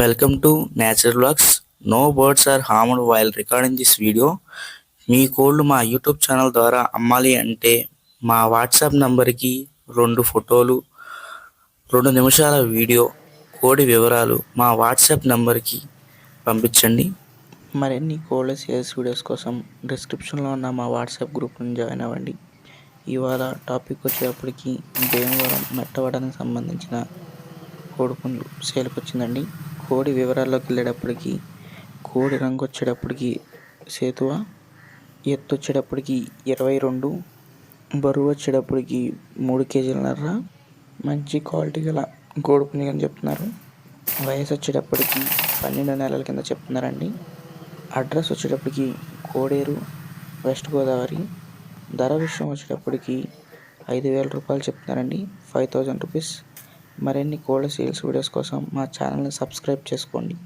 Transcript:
Welcome to Nature Vlogs. No birds are harmed while recording this video మీ కోళ్ళు మా YouTube channel ద్వారా అమ్మాలి అంటే మా వాట్సాప్ నంబర్కి రెండు ఫోటోలు రెండు నిమిషాల వీడియో కోడి వివరాలు మా వాట్సాప్ నంబర్కి పంపించండి. మరిన్ని కోళ్ళ సేల్స్ వీడియోస్ కోసం డిస్క్రిప్షన్లో ఉన్న మా వాట్సాప్ గ్రూప్ని జాయిన్ అవ్వండి. ఇవాళ టాపిక్ వచ్చేటప్పటికి భీమవరం మెట్టవడానికి సంబంధించిన కోడిపుండ్లు సేల్కి వచ్చిందండి. కోడి వివరాల్లోకి వెళ్ళేటప్పటికి కోడి రంగు వచ్చేటప్పటికి సేతువ ఎత్తు వచ్చేటప్పటికి ఇరవై రెండు బరువు వచ్చేటప్పటికి మూడు కేజీలన్నర మంచి క్వాలిటీ గల కోడిపుంజి అని చెప్తున్నారు. వయసు వచ్చేటప్పటికి పన్నెండు నెలల కింద చెప్తున్నారండి. అడ్రస్ వచ్చేటప్పటికి కోడేరు వెస్ట్ గోదావరి. ధర విషయం వచ్చేటప్పటికి ఐదు వేల రూపాయలు చెప్తున్నారండి. Five thousand rupees. మరిన్ని కోల్డ్ సేల్స్ వీడియోస్ కోసం మా ఛానల్ని సబ్స్క్రైబ్ చేసుకోండి.